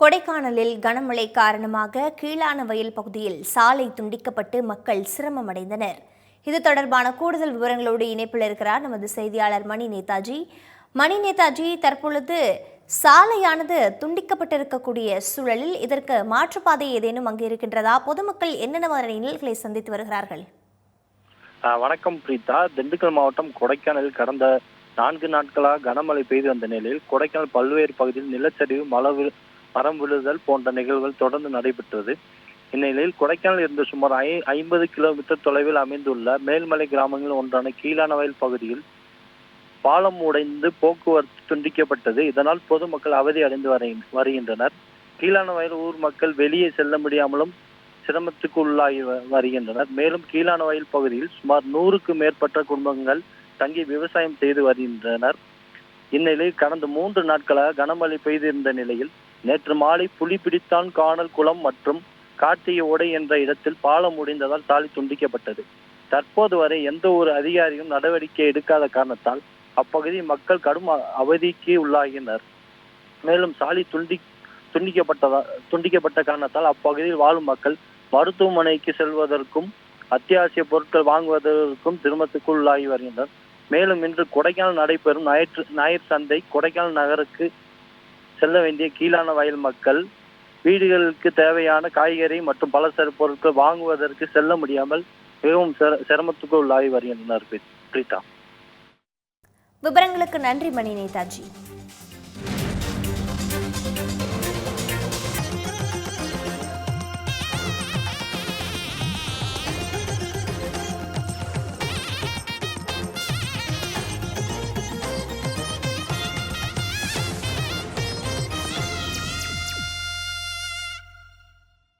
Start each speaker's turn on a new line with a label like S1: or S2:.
S1: கொடைக்கானலில் கனமழை காரணமாக கீழான வயல் பகுதியில் சாலை துண்டிக்கப்பட்டு மக்கள் சிரமமடைந்தனர். இது தொடர்பான கூடுதல் விவரங்களோடு இணைப்பில் இருக்கிறார் நமது செய்தியாளர் மணி நேதாஜி. மணி நேதாஜி தற்பொழுது சாலையானது துண்டிக்கப்பட்டிருக்கக்கூடிய சூழலில் இதற்கு மாற்றுப்பாதை ஏதேனும் அங்கு இருக்கின்றதா? பொதுமக்கள் என்னென்ன மாதிரியான இன்னல்களை சந்தித்து வருகிறார்கள்?
S2: ஆஹ் வணக்கம் பிரீதா திண்டுக்கல் மாவட்டம் கொடைக்கானலில் கடந்த நான்கு நாட்களாக கனமழை பெய்து வந்த நிலையில் கொடைக்கானல் பல்வேறு பகுதியில் நிலச்சரிவு மழை மரம் விழுதல் போன்ற நிகழ்வுகள் தொடர்ந்து நடைபெற்றது. இந்நிலையில் கொடைக்கானல் இருந்து சுமார் ஐ ஐம்பது கிலோமீட்டர் தொலைவில் அமைந்துள்ள மேல்மலை கிராமங்களில் ஒன்றான கீழானவயல் பகுதியில் பாலம் உடைந்து போக்குவரத்து துண்டிக்கப்பட்டது. இதனால் பொதுமக்கள் அவதி அடைந்து வரை- வருகின்றனர். கீழானவயல் ஊர் மக்கள் வெளியே செல்ல முடியாமலும் சிரமத்துக்கு உள்ளாகி வருகின்றனர். மேலும் கீழானவயல் பகுதியில் சுமார் நூறுக்கு மேற்பட்ட குடும்பங்கள் தங்கி விவசாயம் செய்து வருகின்றனர். இந்நிலையில் கடந்த மூன்று நாட்களாக கனமழை பெய்திருந்த நிலையில் நேற்று மாலை புலி பிடித்தான் காணல் குளம் மற்றும் காட்டிய ஓடை என்ற இடத்தில் பாலம் முடிந்ததால் தாலி துண்டிக்கப்பட்டது. தற்போது வரை எந்த ஒரு அதிகாரியும் நடவடிக்கை எடுக்காத காரணத்தால் அப்பகுதி மக்கள் கடும் அ- அவதிக்கு உள்ளாகினர். மேலும் சாலை துண்டி துண்டிக்கப்பட்டதா துண்டிக்கப்பட்ட காரணத்தால் அப்பகுதியில் வாழும் மக்கள் மருத்துவமனைக்கு செல்வதற்கும் அத்தியாவசிய பொருட்கள் வாங்குவதற்கும் சிரமத்துக்கு உள்ளாகி வருகின்றனர். மேலும் இன்று கொடைக்கானல் நடைபெறும் ஞாயிற்று ஞாயிறு சந்தை கொடைக்கானல் நகருக்கு செல்ல வேண்டிய கீழான வயல் மக்கள் வீடுகளுக்கு தேவையான காய்கறி மற்றும் பலசர பொருட்கள் வாங்குவதற்கு செல்ல முடியாமல் மிகவும் சிர- சிரமத்துக்கு உள்ளாகி வருகின்றனர் பிரீதா
S1: விவரங்களுக்கு நன்றி மணி நேதாஜி.